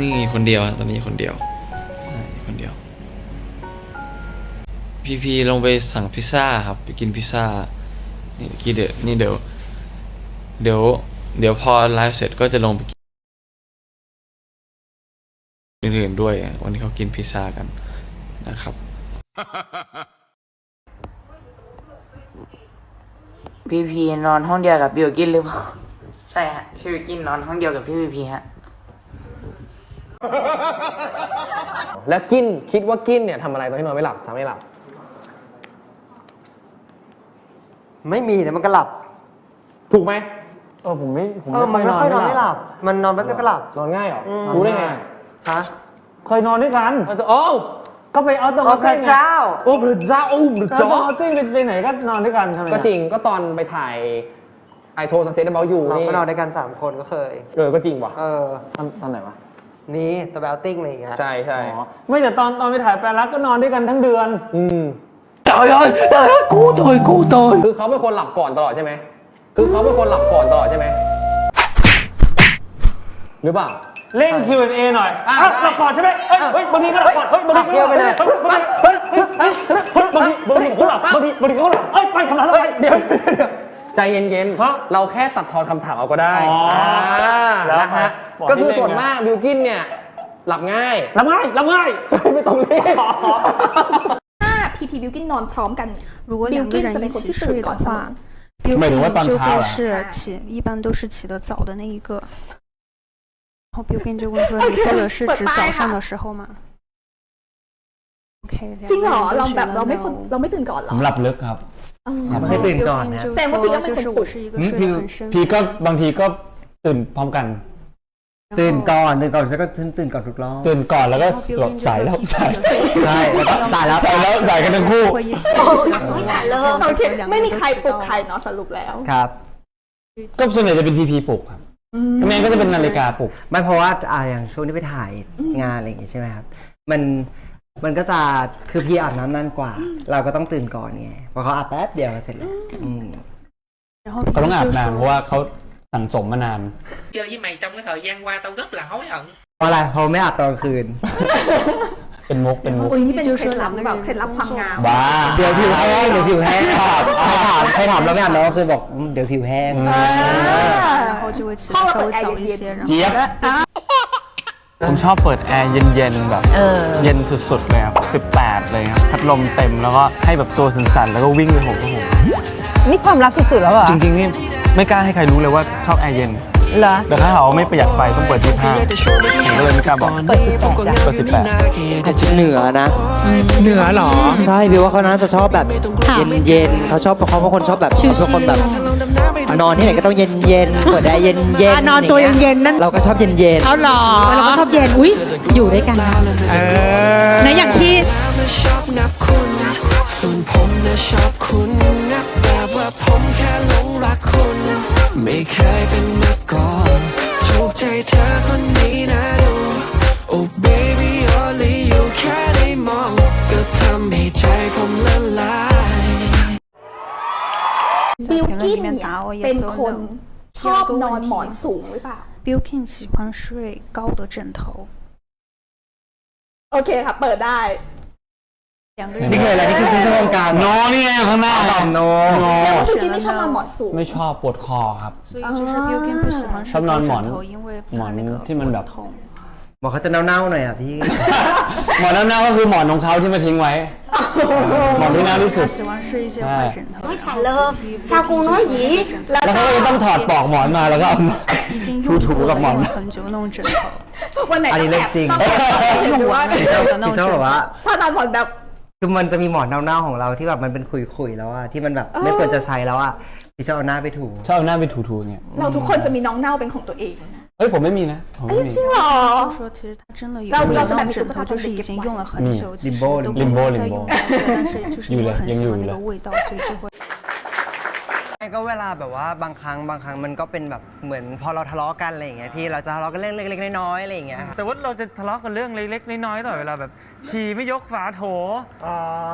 นี่คนเดียวตอนนี้คนเดียวคนเดียว พีพีลงไปสั่งพิซซ่าครับ ไปกินพิซซ่า นี่เมื่อกี้เดี๋ยวนี่เดี๋ยว เดี๋ยว เดี๋ยวพอไลฟ์เสร็จก็จะลงไปกินอื่นๆด้วย วันนี้เขากินพิซซ่ากันนะครับ พี่พีนอนห้องเดียวกับบิวกินหรือเปล่า ใช่ฮะ พี่บิวกินนอนห้องเดียวกับพี่พีพีฮะ แล้วกินคิดว่ากินเนี่ยทำอะไรตอนที่นอนไม่หลับทำไม่หลับ ไม่มีเดี๋ยวมันก็หลับถูกไหมเออผมไม่ผมเออมันไม่ค่อยนอนไม่หลับ มันนอนแป๊บเดียวก็หลับ นอนง่ายเหรออืม รู้ได้ไงฮะเคยนอนด้วยกันเอาจะโอ้วก็ไปเอาตัวโอ้พระเจ้า โอ้พระเจ้าโอ้พระก็เจ้าเอาติ้งไปไหนก็นอนด้วยกันทำไมอะก็จริงก็ตอนไปถ่ายไอโทรซันเซ็ตเบลยูเรานี่ก็นอนด้วยกันสามคนก็เคย เออก็จริงว่ะ เออตอนตอนไหนวะ นี่ตะแบลติ้งอะไรอย่างเงี้ยใช่ใช่อ๋อไม่แต่ตอนตอนไปถ่ายแปลรักก็นอนด้วยกันทั้งเดือนอืมตายเลยตายกูตายกูตายคือเขาเป็นคนหลับก่อนตลอดใช่ไหมคือเขาเป็นคนหลับก่อนตลอดใช่ไหมหรือเปล่าเร่ง Q&A หน่อยอะอะได้หลับก่อนใช่ไหมเฮ้ยเฮ้ยบางทีก็หลับก่อนเฮ้ยบางทีก็หลับเที่ยวไปเลยฮ้บางทีเฮ้ยเฮ้ยเฮ้ยเฮ้ยบางทีบางทีเขาหลับบางทีบางทีเขาหลับเอ้ยไปทำอะไรเฮ้ยเดี๋ยวเดี๋ยว ใจเย็นๆ ครับ เราแค่ตัดทอนคำถามเอาก็ได้ อ๋ออ่ า แล้ว นะฮะ บอก ก็คือ นิดนึง ส่วน นะ มากบิวกินเนี่ย หลับง่าย หลับง่ายหลับง่าย ไม่ต้องรีบ ถ้าพีพีบิวกินนอนพร้อมกันเนี่ย 如果 บิว 两 กิ 个 น 人 จะเป็น 一 คน 起 ที่ตื่น 睡 ก่อ 的 นเสมอ 话，Bill หมายถึงว่าตอน 就 เช้า 会 เหรอ 是起，一般都是起得早的那一个。然后 Bill 就问说：“你说的是指早上的时候吗？”OK， จริงเหรอ 两个 เรา 人 แบบ 都 เราไม่ 觉 คน 得 no เราไม่ตื่นก่อนเหร ผ อ มหลับลึกครับ เ อ๋ให้ตื่นก่อนนะแสดงว่าพีก็ไม่เคยปลุกพีพีก็บางทีก็ตื่นพร้อมกัน ตื่นก่อนตื่นก่อนฉันก็ตื่นตื่นก่อนทุกรอบตื่นก่อนแล้วก็หลับสายแล้วสายใช่แล้วก็สายแล้วสายแล้วสายกันทั้งคู่ไม่มีใครปลุกใครเนาะสรุปแล้วครับ ก็ส่วนใหญ่จะเป็นพีพีปลุกครับแม่ก็จะเป็นนาฬิกาปลุกไม่เพราะว่าอ่าอย่างช่วงที่ไปถ่ายงานอะไรอย่างงี้ใช่ไหมครับ มัน มันก็จะคือพี่อาบน้ำนานกว่า เราก็ต้องตื่นก่อนไงเพราะเขาอาบแป๊บเดียวก็เสร็จแล้วอืม 然后 เขาต้องอาบ 就 น้ำเพราะ 说 ว่าเขาสั่งสมมานาน chơi với mày trong cái thời gian qua tao rất là hối hận เพราะอะไรเพราะไม่อาบตอนกลางคืน เป็นมุกเป็นมุก อุ้ยนี่เป็น 就 เคล็ 说 ดลับ 两个 แบบ 人 เคล็ดลับความงาม บ้า เดี๋ยวผิวแห้งเดี๋ยวผิวแห้งใครถามใครถามแล้วไม่อาบน้ำก็คือบอกอืมเดี๋ยวผิวแห้ง 然后就会起得稍微早一些，然后 เจี๊ยบ ผมชอบเปิดแอร์เย็นๆแบบเย็นสุดๆเลยครับ18 เลยครับพัดลมเต็มแล้วก็ให้แบบตัวสั่นๆแล้วก็วิ่งไปหกก็หกนี่ความรักสุดๆแล้วเหรอะจริงๆนี่ไม่กล้าให้ใครรู้เลยว่าชอบแอร์เย็น เหรอ แต่ถ้าเขาไม่ประหยัดไฟต้องเปิดที่ห้าผมก็เลยไม่กล้าบอกเปิดสิบแปดจ้ะ เปิดสิบแปดอาจจะเหนือนะ เหนือหรอ ใช่พี่ว่าเขาน่าจะชอบแบบเย็นๆเขาชอบเขาเป็นคนชอบแบบเขาเป็นคนแบบ นอนที่ไหนก็ต้องเย็นๆเปิดแอร์เย็นๆอะนอนตัวเย็นๆนั่น เราก็ชอบเย็นๆเอาเหรอเราก็ชอบเย็น อุ้ยอยู่ด้วยกันนะในอย่างที่ ชอบนับคุณส่วนผมนะชอบคุณนับ บิว 评论 กิน 里面 เนี่ย 答我 เป็น yes ค or น no。 ชอบนอนหมอนสูงหรือเปล่า Bill King 喜欢睡高的枕头， โอเคค่ะ เปิดได้ 两个 นี่คืออะไร 人 นี่คือที่ช่วงกลาง โนนี่ไงข้างหน้า ตอบโน แต่ว่าบิวกินไม่ชอบนอนหมอนสูง ไม่ชอบปวดคอครับ 所以就是 Bill King 不喜欢 ชอบ 睡 นอน 高 หมอน 枕头，因为 หมอ 怕 น 那个 ที่มัน 脖 แบ 子 บ 痛。 บอกเขาจะเน่าๆหน่อยอ่ะพี่ หมอนเน่าๆก็คือหมอนของเขาที่มาทิ้งไว้ หมอนที่เน่าที่สุด 他喜欢睡一些坏枕头。然后惨了下姑น้อยหยีแล้ว แล้วเขาก็จะต้องถอดปลอกหมอนมาแล้วก็เอามา 已经 ถู 用 ถู 过 กับ 了 หมอน 用了很久那种枕头， วันไหน อันนี้เรื่องจริง ต้องแอบต้องดูว่า 用完了 พี่ชอบแบบว่า ชอบนอนหมอนแบบ คือมันจะมีหมอนเน่าๆของเราที่แบบมันเป็นขุยๆแล้วอะที่มันแบบไม่ควรจะใช้แล้วอะพี่ชอบเอาหน้าไปถู ชอบเอาหน้าไปถูๆเนี่ย เราทุกคนจะมีน้องเน่าเป็นของตัวเอง เฮ้ ยผมไม่มีนะผมไม่มี จริงเหรอ 说其实他真的有那我一不知道这两个张枕头，是不是他就是已经用了很嗯久，其实 Limbo 都 Limbo 不会再 Limbo 用它，但是就是因为很喜欢那个味道，所以就会。 ก็เวลาแบบว่าบางครั้งบางครั้งมันก็เป็นแบบเหมือนพอเราทะเลาะกันอะไรอย่างเงี้ยพี่เราจะทะเลาะกันเรื่องเล็กๆน้อยๆอะไรอย่างเงี้ยแต่ว่าเราจะทะเลาะกันเรื่องเล็กๆน้อยๆตลอดเวลาแบบฉี่ไม่ยกฝาโถ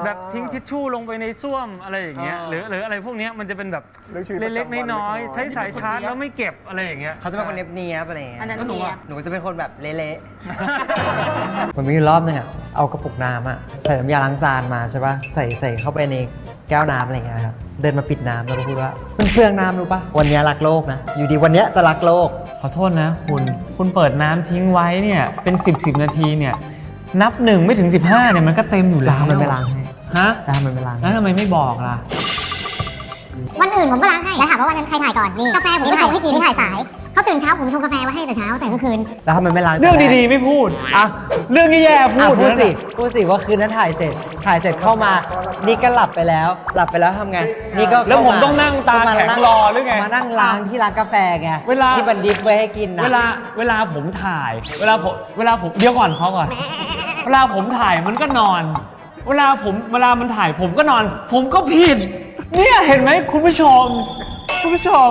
แบบทิ้งทิชชู่ลงไปในส้วมอะไรอย่างเงี้ยหรือหรืออะไรพวกเนี้ยมันจะเป็นแบบเล็กๆน้อยๆใช้สายชาร์จแล้วไม่เก็บอะไรอย่างเงี้ยเขาจะเป็นคนเนียบๆอะไรอย่างเงี้ยอันนั้นแล้วหนูเนียอะบหนูก็จะเป็นคนแบบเละๆ มันมีอยู่รอบนึงอะ เอากระปุกน้ำอะ ใส่น้ำยาล้างจานมาใช่ปะใส่ใส่เข้าไปใน แก้วน้ำอะไรอย่างเงี้ยครับเดินมาปิดน้ำแล้วก็พูดว่าเปลืองน้ำรู้ปะวันเนี้ยรักโลกนะ อยู่ดีวันเนี้ยจะรักโลก ขอโทษนะคุณ คุณเปิดน้ำทิ้งไว้เนี่ยเป็น 10บสนาทีเนี่ยนับหนึ่งไม่ถึง 15เนี่ยมันก็เต็มอยู่แล้วแล้วทำไมไม่ล้างให้ฮะแล้วทำไมไม่ล้างแล้วทำไมไม่บอกล่ะ วันอื่นผมก็ล้างให้แล้วถามว่าวันนั้นใครถ่ายก่อนนี่กาแฟผมก็ชงให้กินที่ถ่ายสายเขาตื่นเช้าผมชงกาแฟไว้ให้แต่เช้าแต่ก็คืน แล้วทำไมไม่ล้างเรื่องดีๆไม่พูดอะเรื่องแย่ๆพูพูดดพูดสินะพูดสิว่าคืนนั้นถ่ายเสร็จ ถ่ายเสร็จเข้ามา นี่ก็หลับไปแล้ว หลับไปแล้วทำไง นี่ก็แล้วผมเข้าาต้องนั่งตาแข็งรอหรือไงมานั่งล้างที่ร้านกาแฟไงเวลา ที่บันดิบไว้ให้กินนะเวลาเวลาผมถ่าย เวลาผมเวลาผมเดี๋ยวก่อนเขาก่อน เวลาผมถ่ายมันก็นอน เวลาผมเวลามันถ่ายผมก็นอน ผมก็ผิด เนี่ยเห็นไหมคุณผู้ชม คุณผู้ชม